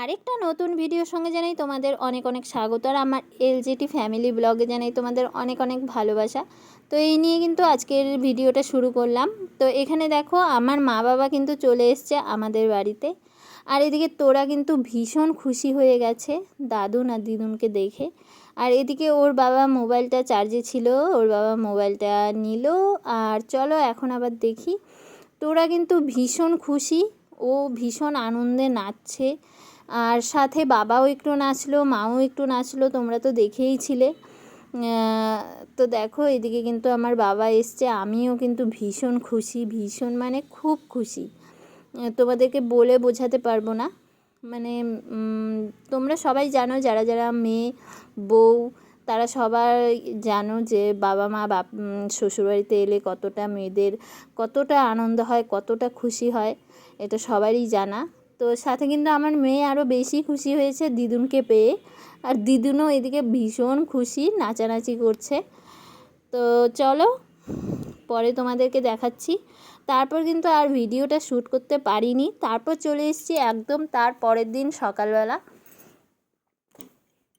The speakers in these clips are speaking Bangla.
আরেকটা নতুন ভিডিওর সঙ্গে জানাই তোমাদের অনেক অনেক স্বাগত। আর আমার এলজেটি ফ্যামিলি ব্লগে জানাই তোমাদের অনেক অনেক ভালোবাসা। তো এই নিয়ে কিন্তু আজকের ভিডিওটা শুরু করলাম। তো এখানে দেখো, আমার মা বাবা কিন্তু চলে এসছে আমাদের বাড়িতে। আর এদিকে তোরা কিন্তু ভীষণ খুশি হয়ে গেছে দাদুন আর দিদুনকে দেখে। আর এদিকে ওর বাবা মোবাইলটা চার্জে ছিল, ওর বাবা মোবাইলটা নিল। আর চলো এখন আবার দেখি। তোরা কিন্তু ভীষণ খুশি, ও ভীষণ আনন্দে নাচছে। আর সাথে বাবাও একটু নাচলো মাও একটু নাচলো তোমরা তো দেখেইছিলে আহ, তো দেখো এদিকে কিন্তু আমার বাবা এসছে আমিও কিন্তু ভীষণ খুশি ভীষণ মানে খুব খুশি। তোমাদেরকে বলে বোঝাতে পারব না। মানে তোমরা সবাই জানো যারা যারা মেয়ে বউ তারা সবাই জানো যে বাবা মা বাপ শ্বশুরবাড়িতে এলে কতটা মেয়েদের কতটা আনন্দ হয় কতটা খুশি হয় এটা সবারই জানা। তো সাথে কিন্তু আমার মেয়ে আরও বেশি খুশি হয়েছে দিদুনকে পেয়ে। আর দিদুনও এদিকে ভীষণ খুশি, নাচানাচি করছে। তো চলো, পরে তোমাদেরকে দেখাচ্ছি। তারপর কিন্তু আর ভিডিওটা শ্যুট করতে পারিনি। তারপর চলে এসেছি একদম তার পরের দিন সকালবেলা।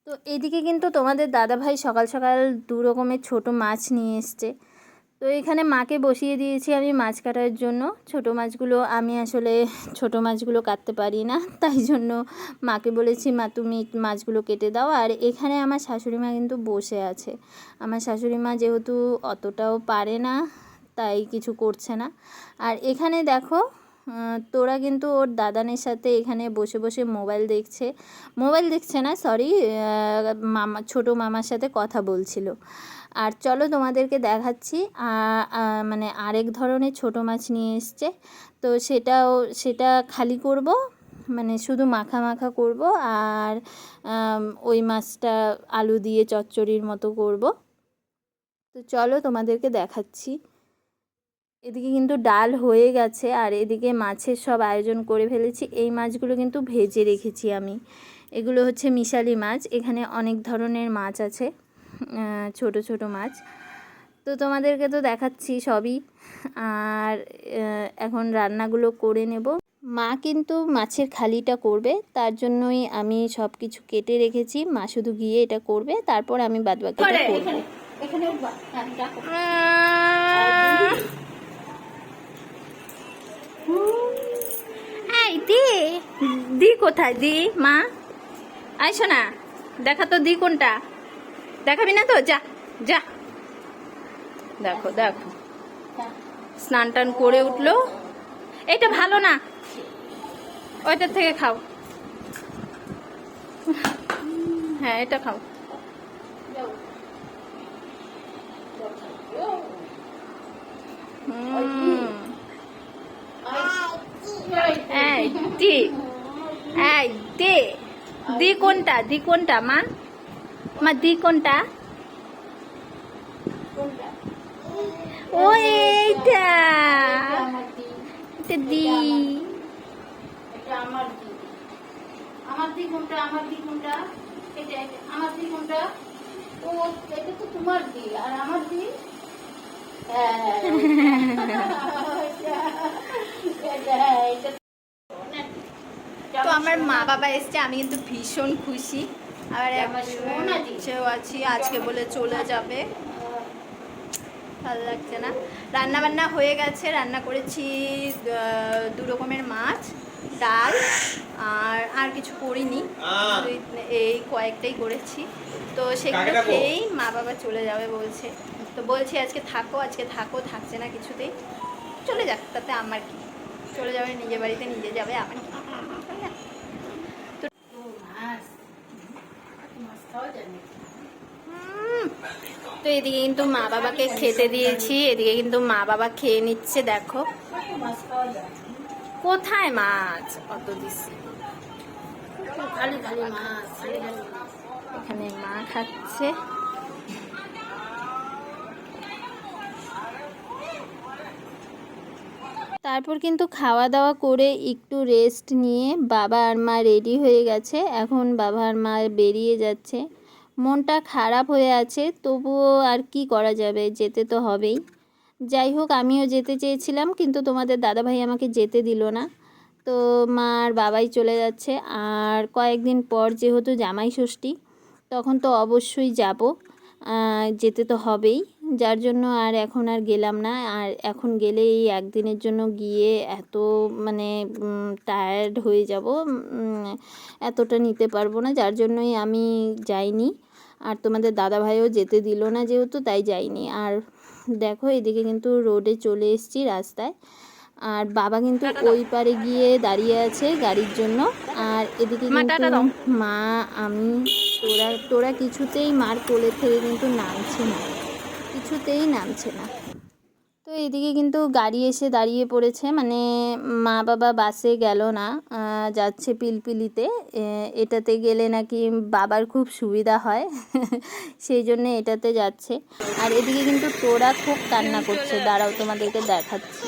তো এদিকে কিন্তু তোমাদের দাদাভাই সকাল সকাল দু রকমের ছোটো মাছ নিয়ে এসছে। তো এখানে মাকে বসিয়ে দিয়েছি আমি মাছ কাটার জন্য। ছোট মাছগুলো আমি আসলে ছোট মাছগুলো কাটতে পারি না, তাই জন্য মাকে বলেছি, মা, তুমি মাছগুলো কেটে দাও। আর এখানে আমার শাশুড়ি মা কিন্তু বসে আছে। আমার শাশুড়ি মা যেহেতু অতটাও পারে না, তাই কিছু করছে না। আর এখানে দেখো তোরা কিন্তু ওর দাদানের সাথে এখানে বসে বসে মোবাইল দেখছে। মোবাইল দেখছে না সরি মামা, ছোটো মামার সাথে কথা বলছিল। আর চলো তোমাদেরকে দেখাচ্ছি মানে আরেক ধরনের ছোটো মাছ নিয়ে এসছে। তো সেটাও, সেটা খালি করব মানে শুধু মাখা মাখা করব আর ওই মাছটা আলু দিয়ে চচ্চড়ির মতো করব। তো চলো তোমাদেরকে দেখাচ্ছি। এদিকে কিন্তু ডাল হয়ে গেছে আর এদিকে মাছের সব আয়োজন করে ফেলেছি। এই মাছগুলো কিন্তু ভেজে রেখেছি আমি। এগুলো হচ্ছে মিশালি মাছ। এখানে অনেক ধরনের মাছ আছে ছোট ছোট মাছ। তো তোমাদেরকে তো দেখাচ্ছি সবই। আর এখন রান্নাগুলো করে নেব। মা কিন্তু মাছের খালিটা করবে তার জন্যই আমি সব কিছু কেটে রেখেছি। মা শুধু গিয়ে এটা করবে তারপর আমি বাদবাকিটা করব। এই, দি। দি কোথায়? দি, মা। আইসো না দেখা তো দি কোনটা? দেখাবি না তো? যা যা। দেখো দেখো। স্নান টান করে উঠল। এটা ভালো না। ওইটার থেকে খাও। হ্যাঁ এটা খাও। হুম। এই দি এই দি দি কোনটা? দি কোনটা মা? মা দি কোনটা? ও এইটা। এটা দি। আমার দিক কোনটা? আমার দিক কোনটা? এটা এটা, আমার দিক কোনটা? ও এটা তো তোমার দিক আর আমার দিক এটা, এটা, এটা। তো আমার মা বাবা এসছে আমি কিন্তু ভীষণ খুশি। আর আছি আজকে বলে চলে যাবে। ভালো লাগছে না। রান্না বান্না হয়ে গেছে রান্না করেছি দু রকমের মাছ ডাল আর আর কিছু করিনি। দুই- এই কয়েকটাই করেছি। তো সেগুলো খেয়েই মা বাবা চলে যাবে বলছে। তো বলছি আজকে থাকো আজকে থাকো থাকছে না কিছুতেই। চলে যাক তাতে আমার কি? চলে যাবে নিজের বাড়িতে নিজে যাবে আমার কি চলে যাক। ও মাছ মাছ খাওয়া যায় না হুম। তো এদিকে কিন্তু মা বাবাকে খেতে দিয়েছি, এদিকে কিন্তু মা বাবা খেয়ে নিচ্ছে, দেখো। কোথায় মাছ? অত মাছ। এখানে মা খাচ্ছে। তারপর কিন্তু খাওয়া দাওয়া করে একটু রেস্ট নিয়ে বাবা আর মা রেডি হয়ে গেছে। এখন বাবা আর মা বেরিয়ে যাচ্ছে। মনটা খারাপ হয়ে আছে, তবুও আর কি করা যাবে? যেতে তো হবেই। যাই হোক, আমিও যেতে চেয়েছিলাম, কিন্তু তোমাদের দাদাভাই আমাকে যেতে দিল না। তো মা আর বাবাই চলে যাচ্ছে। আর কয়েকদিন পর যেহেতু জামাই ষষ্ঠী তখন তো অবশ্যই যাব। যেতে তো হবেই। যার জন্য আর এখন আর গেলাম না। আর এখন গেলে এই একদিনের জন্য গিয়ে এত মানে টায়ার্ড হয়ে যাব এতটা নিতে পারব না যার জন্যই আমি যাইনি। আর তোমাদের দাদা ভাইও যেতে দিল না যেহেতু তাই যাইনি। আর দেখো এদিকে কিন্তু রোডে চলে এসেছি রাস্তায়। আর বাবা কিন্তু ওই পারে গিয়ে দাঁড়িয়ে আছে গাড়ির জন্য। আর এদিকে কিন্তু মা আমি তোরা তোরা কিছুতেই মার কোলের থেকে কিন্তু নামছে না। কিছুতেই নামছে না। তো এদিকে কিন্তু গাড়ি এসে দাঁড়িয়ে পড়েছে মানে মা বাবা বাসে গেল না যাচ্ছে পিলপিলিতে এটাতে গেলে নাকি বাবার খুব সুবিধা হয়, সেই জন্য এটাতে যাচ্ছে। আর এদিকে কিন্তু তোরা খুব কান্না করছে, দাঁড়াও তোমাদেরকে দেখাচ্ছি।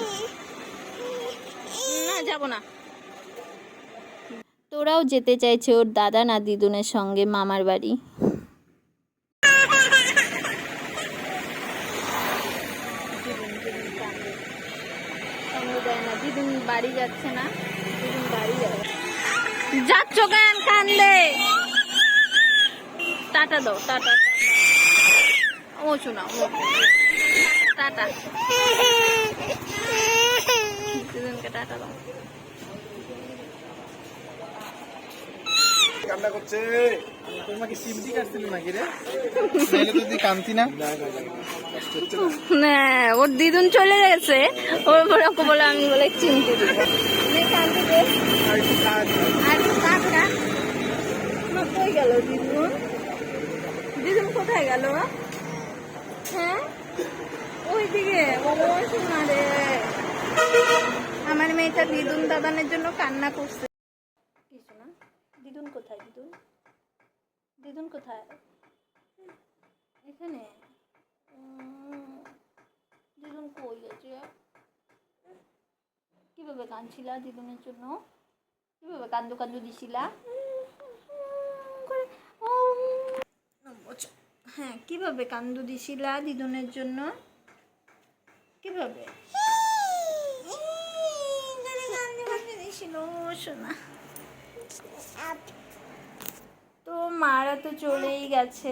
না, যাব না। তোরাও যেতে চাইছে ওর দাদা না দিদুনের সঙ্গে মামার বাড়ি। দিদুন বাড়ি যাচ্ছে না, দিদুন বাড়ি যাবে। যাচ্ছ কেন কান্দে টাটা দাও, টাটা। ও, শোনা, ও, টাটা। দুজনকে টাটা দাও। কান্না করছে। তোমাকে সিমটি কাটছিল নাকি রে? নাহলে তো তুই কামতি না? না ওর দিদুন চলে গেছে। ওর পরে ওকে বলে আমি বলে চিমটি দিব নে কান্দে দে। আর একটু কাজ আর কাট মা কই গেল দিদুন? দিদুন কোথায় গেল? হ্যাঁ? ওইদিকে। শোনা রে। আমার মেয়েটা দিদুন দাদানের জন্য কান্না করছে। না দিদুন কোথায়, দিদুন? দিদুন কোথায়? এখানে? দিদুন কই গেছে কীভাবে কাঁদছিলা দিদুনের জন্য? কীভাবে কান্দু কান্দু দিছিলা? হ্যাঁ কীভাবে কান্দু দিছিলা দিদুনের জন্য? কীভাবে? দিছিল, শোনা। তো মারা তো চলেই গেছে।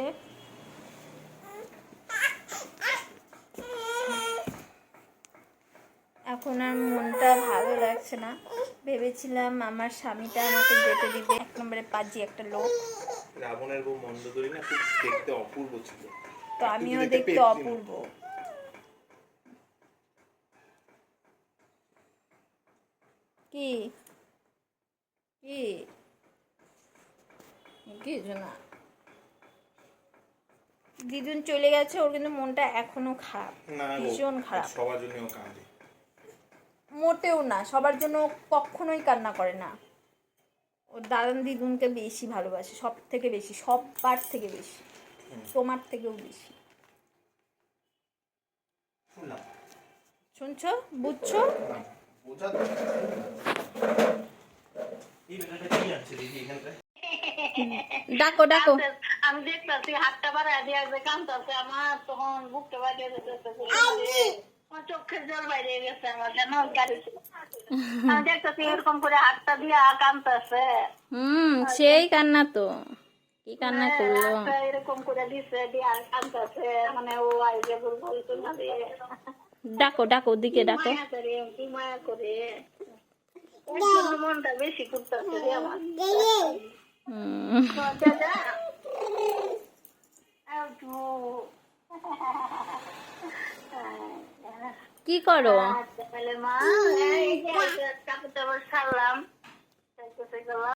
এখন আর মনটা ভালো লাগছে না। ভেবেছিলাম আমার স্বামীটা আমাকে যেতে দিবে। এক নম্বরে পাজি একটা লোক। রাবণের বউ মন্দদরি না খুব দেখতে অপূর্ব ছিল। তো আমিও দেখতে। অপূর্ব। কি? কি কিছু না দিদুন চলে গেছে ওর কিন্তু মনটা এখনও খারাপ ভীষণ খারাপ। সবার জন্য কাঁদে। মোটেও না সবার জন্য কখনোই কান্না করে না। ওর দাদান দিদুনকে বেশি ভালোবাসে সব থেকে বেশি সবার থেকে বেশি তোমার থেকেও বেশি। শুনছো? বুঝছ? ডাকো ডাকো। আমি দেখতেছি হাতটা বাড়ায় দিয়ে যে কান্দতেছে আমার তখন বুকটা বাইরে যেতেছে আমার চোখের জল বাইরে গেছে আমার যেন আমি দেখতেছি এরকম করে হাতটা দিয়ে কান্দতেছে হুম সেই কান্না তো। কি কান্না করল? এরকম করে দিছে দিয়ে মানে ও আইজে বলতো না দিয়ে ডাকো ডাকো ওদিকে ডাকো। মায়া করে মায়া মনটা বেশি করতেছে রে আমার। দাদা কি করো? মা কাপড় টাপড় গেলাম